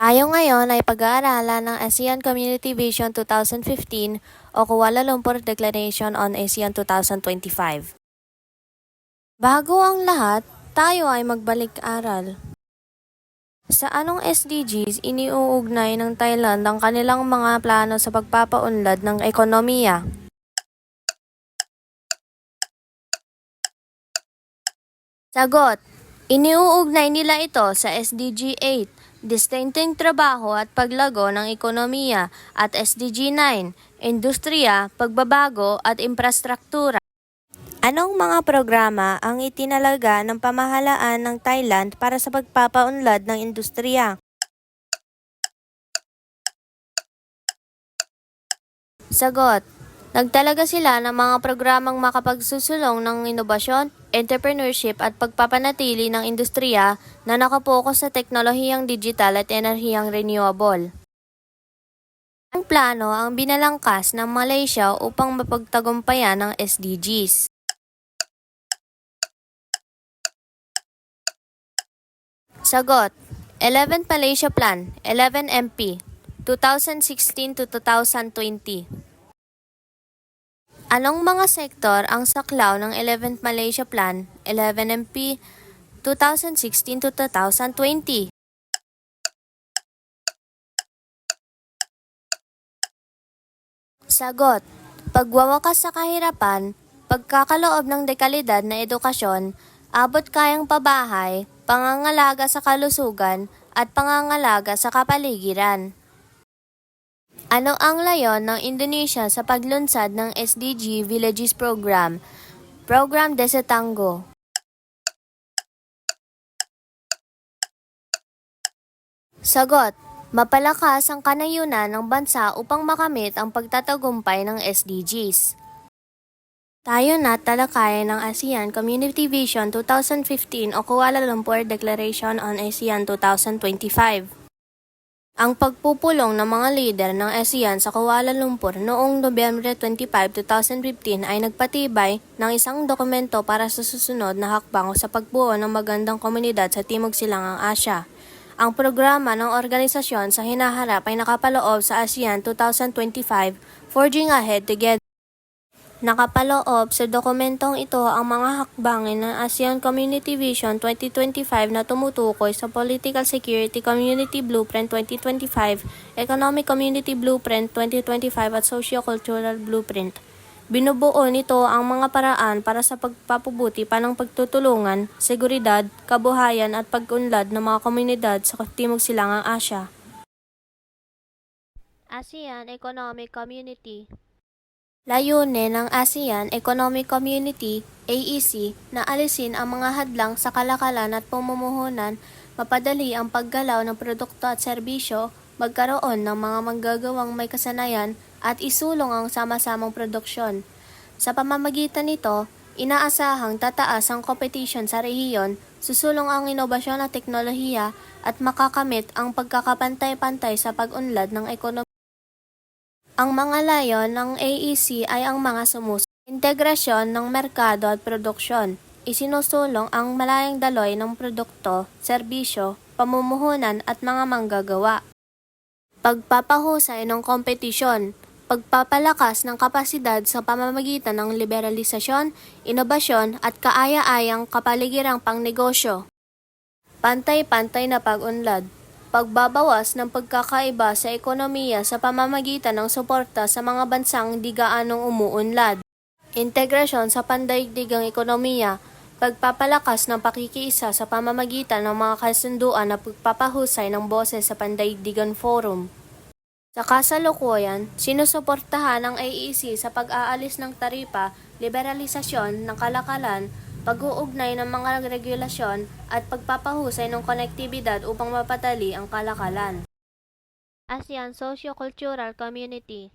Tayo ngayon ay pag-aaralan ng ASEAN Community Vision 2015 o Kuala Lumpur Declaration on ASEAN 2025. Bago ang lahat, tayo ay magbalik-aral. Sa anong SDGs iniuugnay ng Thailand ang kanilang mga plano sa pagpapaunlad ng ekonomiya? Sagot. Iniuugnay nila ito sa SDG 8, Distincting Trabaho at Paglago ng Ekonomiya at SDG 9, Industriya, Pagbabago at Infrastruktura. Anong mga programa ang itinalaga ng pamahalaan ng Thailand para sa pagpapaunlad ng industriya? Sagot. Nagtalaga sila ng mga programang makapagsusulong ng inobasyon, entrepreneurship at pagpapanatili ng industriya na nakapokus sa teknolohiyang digital at enerhiyang renewable. Ang plano ang binalangkas ng Malaysia upang mapagtagumpayan ng SDGs. Sagot. 11th Malaysia Plan, 11 MP, 2016 to 2020. Anong mga sektor ang saklaw ng 11th Malaysia Plan, 11 MP, 2016 to 2020? Sagot. Pagwawakas sa kahirapan, pagkakaloob ng dekalidad na edukasyon, abot kayang pabahay, pangangalaga sa kalusugan, at pangangalaga sa kapaligiran. Ano ang layon ng Indonesia sa paglunsad ng SDG Villages Program, Program Desa Tango? Sagot. Mapalakas ang kanayunan ng bansa upang makamit ang pagtatagumpay ng SDGs. Tayo na talakayan ng ASEAN Community Vision 2015 o Kuala Lumpur Declaration on ASEAN 2025. Ang pagpupulong ng mga lider ng ASEAN sa Kuala Lumpur noong Nobyembre 25, 2015 ay nagpatibay ng isang dokumento para sa susunod na hakbang sa pagbuo ng magandang komunidad sa Timog Silangang Asya. Ang programa ng organisasyon sa hinaharap ay nakapaloob sa ASEAN 2025 Forging Ahead Together. Nakapaloob sa dokumentong ito ang mga hakbangin ng ASEAN Community Vision 2025 na tumutukoy sa Political Security Community Blueprint 2025, Economic Community Blueprint 2025 at Socio-Cultural Blueprint. Binubuo nito ang mga paraan para sa pagpapabuti pa ng pagtutulungan, seguridad, kabuhayan at pag-unlad ng mga komunidad sa Timog Silangang Asya. ASEAN Economic Community Layunin ng ASEAN Economic Community AEC na alisin ang mga hadlang sa kalakalan at pamumuhunan, mapadali ang paggalaw ng produkto at serbisyo, magkaroon ng mga manggagawang may kasanayan at isulong ang sama-samang produksyon. Sa pamamagitan nito, inaasahang tataas ang competition sa rehiyon, susulong ang inobasyon at teknolohiya at makakamit ang pagkakapantay-pantay sa pag-unlad ng ekonomiya. Ang mga layon ng AEC ay ang mga sumus integrasyon ng merkado at produksyon. Isinusulong ang malayang daloy ng produkto, serbisyo, pamumuhunan at mga manggagawa. Pagpapahusay ng kompetisyon, pagpapalakas ng kapasidad sa pamamagitan ng liberalisasyon, inobasyon at kaaya-ayang kapaligirang pangnegosyo. Pantay-pantay na pag-unlad pagbabawas ng pagkakaiba sa ekonomiya sa pamamagitan ng suporta sa mga bansang di gaanong umuunlad. Integrasyon sa pandaigdigang ekonomiya, pagpapalakas ng pakikiisa sa pamamagitan ng mga kasunduan na pagpapahusay ng boses sa pandaigdigan forum. Sa kasalukuyan, sinusuportahan ng AEC sa pag-aalis ng taripa, liberalisasyon ng kalakalan, pag-uugnay ng mga regulasyon at pagpapahusay ng konektibidad upang mapatali ang kalakalan. ASEAN Socio-Cultural Community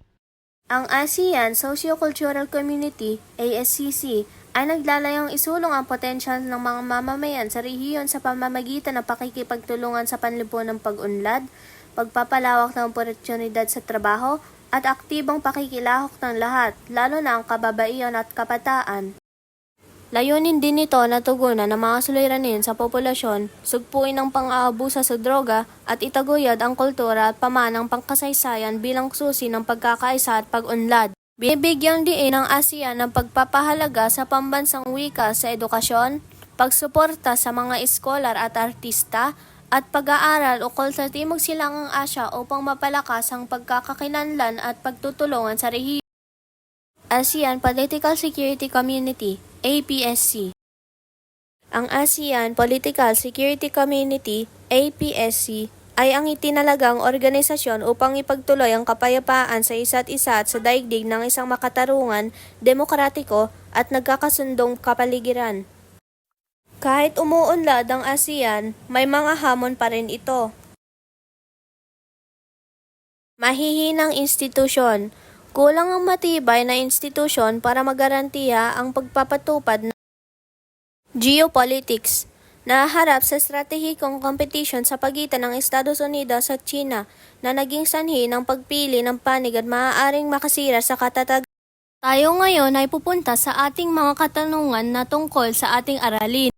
Ang ASEAN Socio-Cultural Community, ASCC, ay naglalayong isulong ang potensyal ng mga mamamayan sa rehiyon sa pamamagitan ng pakikipagtulungan sa panlipunang pag-unlad, pagpapalawak ng oportunidad sa trabaho, at aktibong pakikilahok ng lahat, lalo na ang kababaihan at kabataan. Layunin din nito na tugunan ng mga suliranin sa populasyon, sugpuin ang pang-aabusa sa droga at itaguyod ang kultura at pamanang pangkasaysayan bilang susi ng pagkakaisa at pag-unlad. Binibigyang diin ng ASEAN ng pagpapahalaga sa pambansang wika sa edukasyon, pagsuporta sa mga eskolar at artista, at pag-aaral ukol sa Timog Silangang Asya upang mapalakas ang pagkakakinanlan at pagtutulungan sa rehiyon. ASEAN Political Security Community, APSC Ang ASEAN Political Security Community, APSC, ay ang itinalagang organisasyon upang ipagtuloy ang kapayapaan sa isa't isa at sa daigdig ng isang makatarungan, demokratiko at nagkakasundong kapaligiran. Kahit umuunlad ang ASEAN, may mga hamon pa rin ito. Mahihinang institusyon. Kulang ang matibay na institusyon para magarantiya ang pagpapatupad ng geopolitics. Naharap sa estratehikong competition sa pagitan ng Estados Unidos at China na naging sanhi ng pagpili ng panig at maaaring makasira sa katatag. Tayo ngayon ay pupunta sa ating mga katanungan na tungkol sa ating aralin.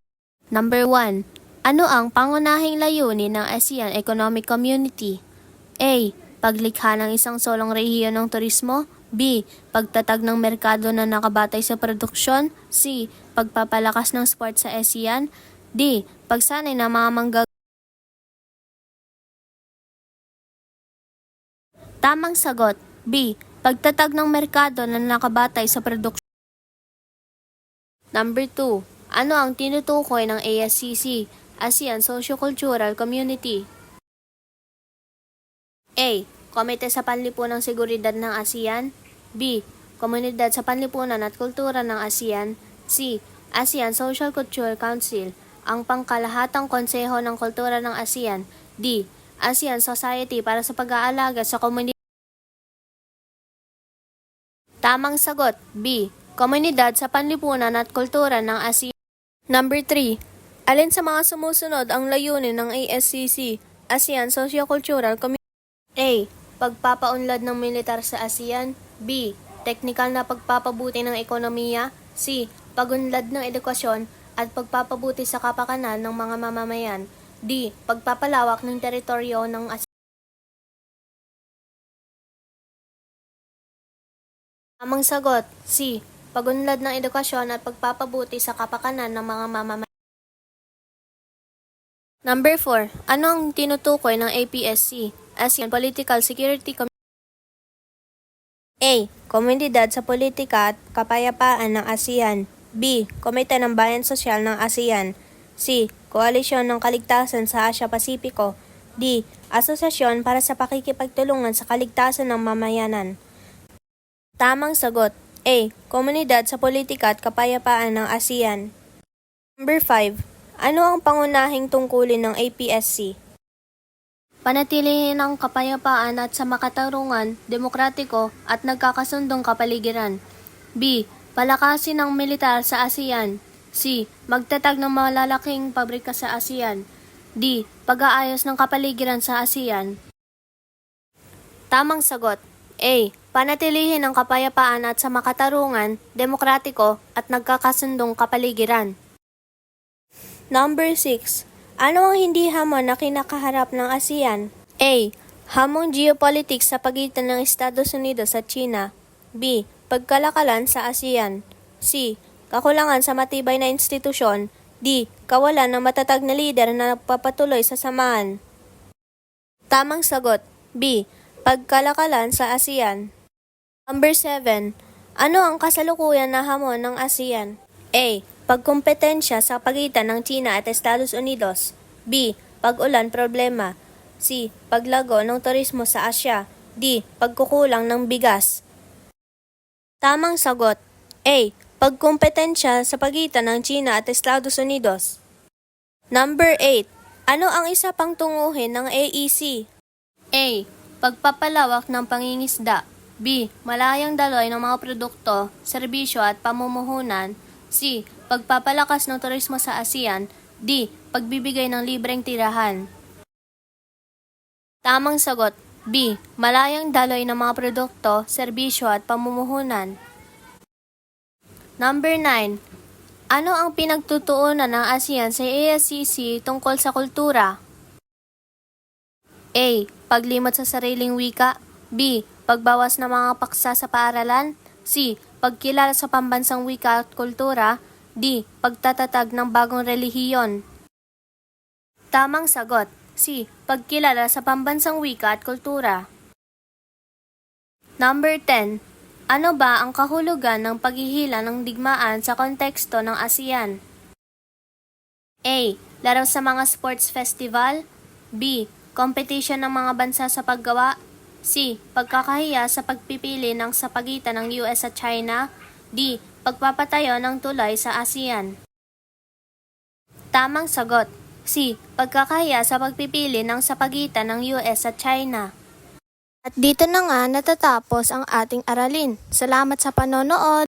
Number 1. Ano ang pangunahing layunin ng ASEAN Economic Community? A. Paglikha ng isang solong rehiyon ng turismo. B. Pagtatag ng merkado na nakabatay sa produksyon. C. Pagpapalakas ng sport sa ASEAN. D. Pagsanay ng mga manggag... Tamang sagot. B. Pagtatag ng merkado na nakabatay sa produksyon. Number 2. Ano ang tinutukoy ng ASCC, ASEAN Sociocultural Community? A. Komite sa Panlipunang Seguridad ng ASEAN B. Komunidad sa Panlipunan at Kultura ng ASEAN C. ASEAN Social Culture Council ang pangkalahatang konseho ng kultura ng ASEAN D. ASEAN Society para sa pag-aalaga sa komunidad Tamang sagot B. Komunidad sa Panlipunan at Kultura ng ASEAN Number 3. Alin sa mga sumusunod ang layunin ng ASCC, ASEAN Sociocultural Community? A. Pagpapaunlad ng militar sa ASEAN. B. Teknikal na pagpapabuti ng ekonomiya. C. Pagunlad ng edukasyon at pagpapabuti sa kapakanan ng mga mamamayan. D. Pagpapalawak ng teritoryo ng ASEAN. Tamang sagot. C. Pagunlad ng edukasyon at pagpapabuti sa kapakanan ng mga mamamayan. Number 4. Ano ang tinutukoy ng APSC? ASEAN Political Security. A. Komunidad sa politika at kapayapaan ng ASEAN. B. Komite ng Bayan Sosyal ng ASEAN. C. Koalisyon ng Kaligtasan sa Asia-Pasipiko. D. Asosasyon para sa pakikipagtulungan sa kaligtasan ng mamayanan. Tamang sagot. A. Komunidad sa politika at kapayapaan ng ASEAN. Number 5. Ano ang pangunahing tungkulin ng APSC? Panatilihin ang kapayapaan at sa makatarungan, demokratiko at nagkakasundong kapaligiran. B. Palakasin ang militar sa ASEAN. C. Magtatag ng malalaking pabrika sa ASEAN. D. Pag-aayos ng kapaligiran sa ASEAN. Tamang sagot. A. Panatilihin ang kapayapaan at sa makatarungan, demokratiko at nagkakasundong kapaligiran. Number 6. Ano ang hindi hamon na kinakaharap ng ASEAN? A. Hamong geopolitics sa pagitan ng Estados Unidos at China. B. Pagkalakalan sa ASEAN. C. Kakulangan sa matibay na institusyon. D. Kawalan ng matatag na lider na nagpapatuloy sa samahan. Tamang sagot. B. Pagkalakalan sa ASEAN. Number 7. Ano ang kasalukuyan na hamon ng ASEAN? A. Pagkompetensya sa pagitan ng China at Estados Unidos. B. Pag-ulan problema. C. Paglago ng turismo sa Asya. D. Pagkukulang ng bigas. Tamang sagot. A. Pagkompetensya sa pagitan ng China at Estados Unidos. Number 8. Ano ang isa pang tunguhin ng AEC? A. Pagpapalawak ng pangingisda. B. Malayang daloy ng mga produkto, serbisyo at pamumuhunan. C. Pagpapalakas ng turismo sa ASEAN. D. Pagbibigay ng libreng tirahan. Tamang sagot. B. Malayang daloy ng mga produkto, serbisyo at pamumuhunan. Number 9. Ano ang pinagtutuunan ng ASEAN sa ASCC tungkol sa kultura? A. Paglimot sa sariling wika. B. Pagbawas ng mga paksa sa paaralan. C. Pagkilala sa pambansang wika at kultura. D. Pagtatatag ng bagong relihiyon. Tamang sagot. C. Pagkilala sa pambansang wika at kultura. Number 10. Ano ba ang kahulugan ng paghihila ng digmaan sa konteksto ng ASEAN? A. Laro sa mga sports festival. B. Competition ng mga bansa sa paggawa. C. Pagkakahiya sa pagpipili ng sa pagitan ng US at China. D. Pagpapatayo ng tulay sa ASEAN. Tamang sagot. C. Pagkakahiya sa pagpipili ng sa pagitan ng US at China. At dito na nga natatapos ang ating aralin. Salamat sa panonood!